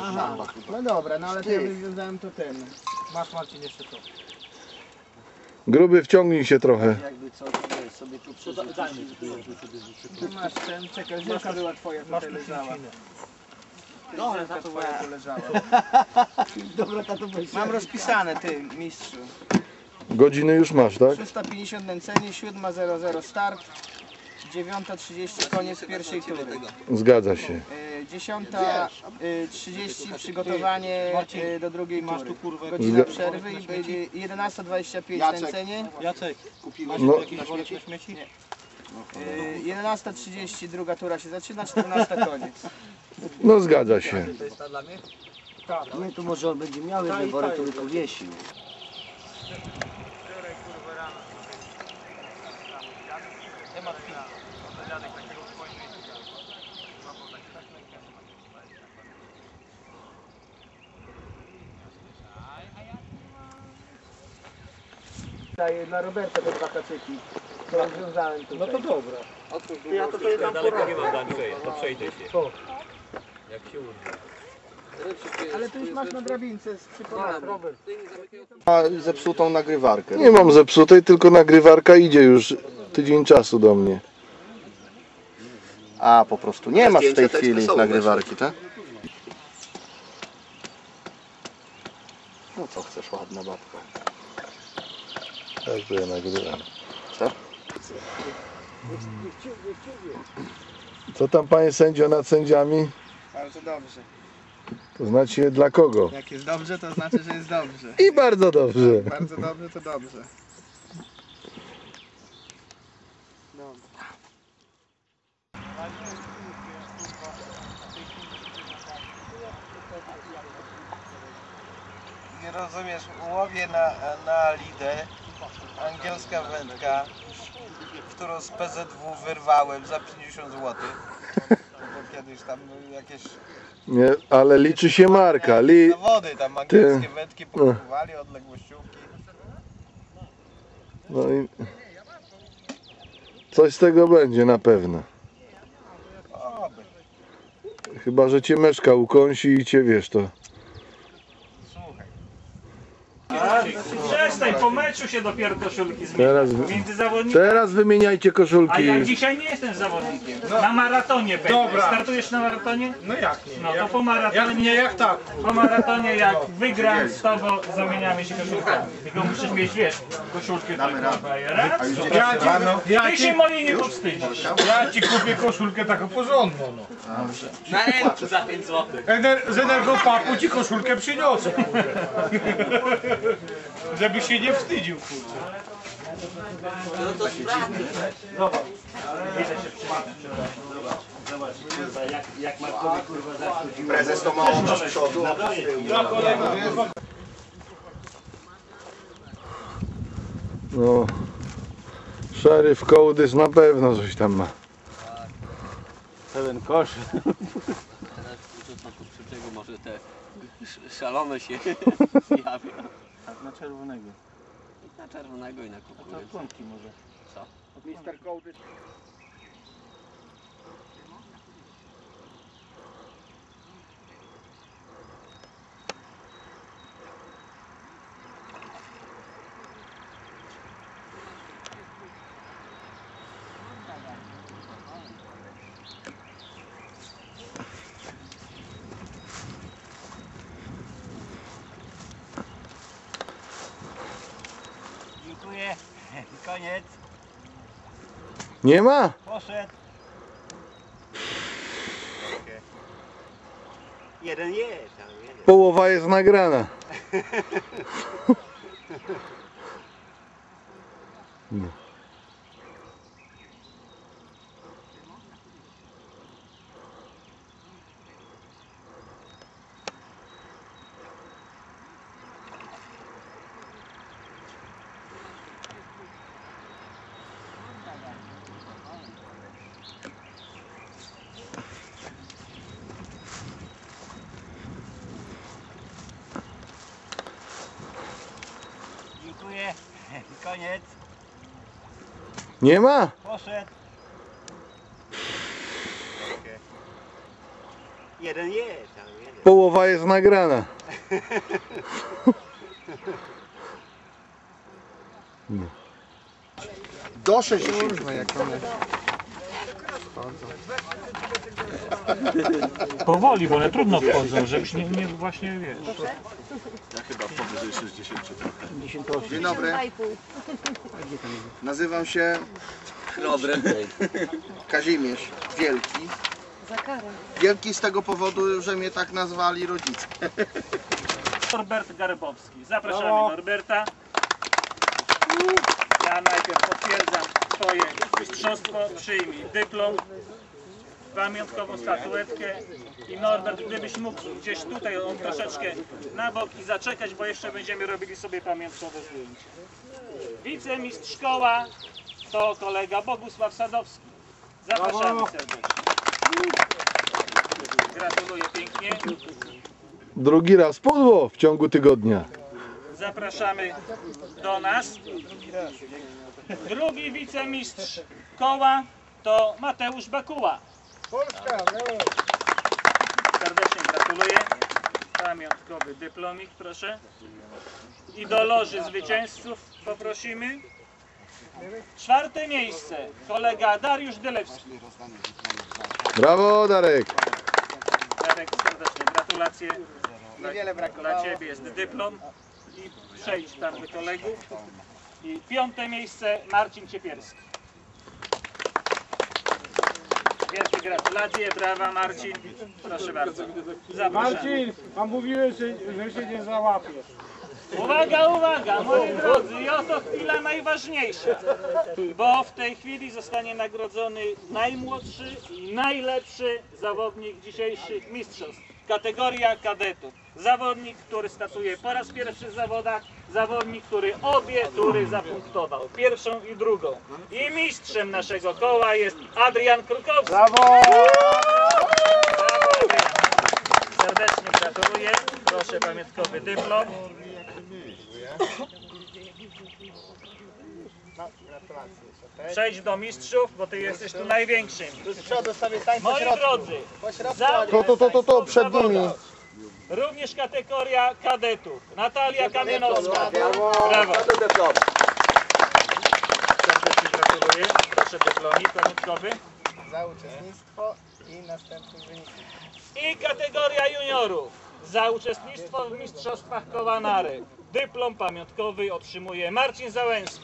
Aha, no dobra, no ale to ja wywiązałem to ten. Masz Marcin jeszcze to. Gruby wciągnij się trochę. Jakby co, to sobie tu przerzucić. Tu masz ten, czekaj, Zielka była twoja, Masz tutaj leżała. Dobra, Zielka twoja tu leżała. Dobra, tato weź. Mam rozpisane, ty, mistrzu. Godziny już masz, tak? 350 nęcenie, 7.00 start, 9.30 koniec pierwszej tury. Zgadza się. Y, 10.30 przygotowanie y, do drugiej Masz tu kurwę. Godzina przerwy i będzie 11.25 nęcenie, Jacek, masz No. jakiś worek na śmieci? y, 11.30 druga tura się zaczyna, 14 koniec. No zgadza się. To jest ta dla mnie? Nie, tu może on będzie miał jeden worek, który powiesił. Daję dla Roberta te dwa kaczyki, które wiązałem tutaj. No to dobra. ja to tutaj dam Daleko nie mam przejść, to przejdę się. Co? Jak się uda. Ale ty już masz na drabince z przyponanem. Ma zepsutą nagrywarkę. Nie mam zepsutej, tylko nagrywarka idzie już tydzień czasu do mnie. A, po prostu nie masz w tej chwili nagrywarki, tak? No co chcesz, ładna babka. Tak, to ja nagrywam. Co? Co tam panie sędzio nad sędziami? Bardzo dobrze. To znaczy dla kogo? Jak jest dobrze, to znaczy, że jest dobrze. I bardzo dobrze. Bardzo dobrze, to dobrze. Nie rozumiesz, łowię na, na lidę, angielska wędka, którą z PZW wyrwałem za 50 zł. Bo kiedyś tam jakieś Nie, ale liczy się marka. Li... zawody tam angielskie wędki pokazywali, odległościówki. No i... Coś z tego będzie na pewno. Chyba, że cię meszka ukąsi i cię wiesz to. Słuchaj. Przestań, po meczu się dopiero koszulki Teraz. Między zawodnikami. teraz wymieniajcie A koszulki. ja dzisiaj nie jestem zawodnikiem. Na maratonie będę. Dobra. Startujesz na maratonie? No jak nie? No to jak, po jak maratonie. nie, jak tak. Po maratonie jak wygram z tobą, zamieniamy się koszulkami. Tylko musisz mieć, wiesz, koszulkę taką Bayera. Ja ci, ja Ty ci, się mojej nie powstydzisz. ja ci kupię koszulkę taką porządną, no. Na ręku za 5 zł. Ener, z Energopaku ci koszulkę przyniosę, Żebyś się nie wstydził, kurde. Prezes to ma oczy z przodu. No, szeryf kołdys na pewno coś tam ma. Pełen kosz. Teraz to może te sz- szalone się zjawią. Na czerwonego. I na czerwonego i na kukurydzę. Płąki może. Co? Mister Kołdy. Koniec. Nie ma? Poszedł. Jeden jest, tam jeden. Połowa jest nagrana. No. Koniec. Nie ma? Poszedł. Jeden jest, ale jeden. Połowa jest nagrana. Do 60. Kurwa, jak one... Powoli, bo one trudno wchodzą, żebyś nie, nie właśnie wiesz. Dzień dobry. Nazywam się Kazimierz Wielki. Wielki z tego powodu, że mnie tak nazwali rodzice. Norbert Garbowski. Zapraszamy Norberta. Ja najpierw potwierdzam Twoje mistrzostwo, przyjmij dyplom, pamiątkową statuetkę i Norbert, gdybyś mógł gdzieś tutaj on troszeczkę na bok i zaczekać, bo jeszcze będziemy robili sobie pamiątkowe zdjęcie. Wicemistrz szkoła to kolega Bogusław Sadowski. Zapraszamy serdecznie. Gratuluję pięknie. Drugi raz pudło w ciągu tygodnia. Zapraszamy do nas. Drugi wicemistrz koła to Mateusz Bakuła. Serdecznie gratuluję. Pamiątkowy dyplomik, proszę. I do loży zwycięzców poprosimy. Czwarte miejsce kolega Dariusz Dylewski. Brawo Darek. Darek, serdecznie gratulacje. Niewiele Dla. Ciebie jest dyplom i tam do kolegów. I piąte miejsce Marcin Ciepierski. Wielkie gratulacje, brawa Marcin. Proszę bardzo. Zapraszam. Marcin, a mówiłeś, że, że się nie załapiesz. Uwaga, uwaga, moi drodzy, i oto chwila najważniejsza, bo w tej chwili zostanie nagrodzony najmłodszy i najlepszy zawodnik dzisiejszych mistrzostw. Kategoria kadetów. Zawodnik, który startuje po raz pierwszy w zawodach, zawodnik, który obie tury zapunktował, pierwszą i drugą. I mistrzem naszego koła jest Adrian Krukowski. Brawo! Brawo, Adrian. Serdecznie gratuluję. Proszę pamiątkowy dyplom. Przejdź do mistrzów, bo ty jesteś tu największym. przodu sobie stań Moi drodzy, za To, to, to, to, to, przed nimi. również kategoria kadetów. Natalia Kamienowska. Brawo. Serdecznie gratuluję. Proszę pamiątkowy. za uczestnictwo i następny wynik. I kategoria juniorów. Za uczestnictwo w mistrzostwach Kowanary. Dyplom pamiątkowy otrzymuje Marcin Załęski.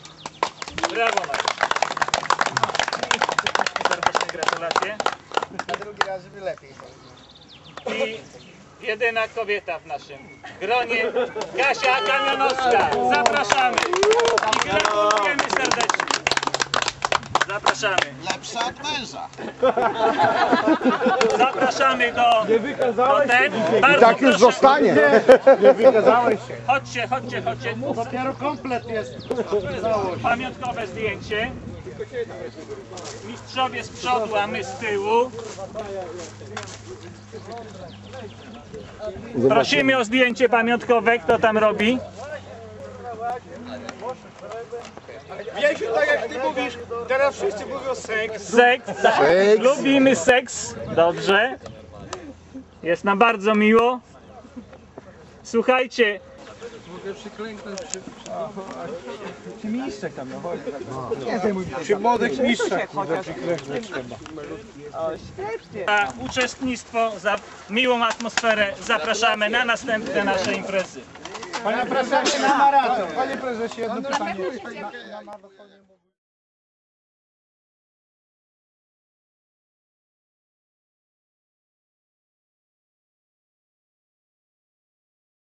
Brawo Marcin. Serdecznie gratulacje. Na drugi raz, żeby lepiej. I jedyna kobieta w naszym gronie, Kasia Kamionowska. Zapraszamy. I gratulujemy serdecznie. Zapraszamy. Lepsza od męża. Zapraszamy do, do ten. Bardzo Tak już proszę. zostanie. Chodźcie, chodźcie, chodźcie. Dopiero komplet jest. Pamiątkowe zdjęcie. Mistrzowie z przodu, a my z tyłu. Prosimy o zdjęcie pamiątkowe. Kto tam robi? Wiesiu, tak jak ty mówisz, teraz wszyscy mówią seks. Seks. Tak. Lubimy seks. Dobrze. Jest nam bardzo miło. Słuchajcie, Przy młodych mistrzach. za uczestnictwo, za miłą atmosferę zapraszamy na następne nasze imprezy. Panie prezesie, na maraton. Panie prezesie, jedno pytanie.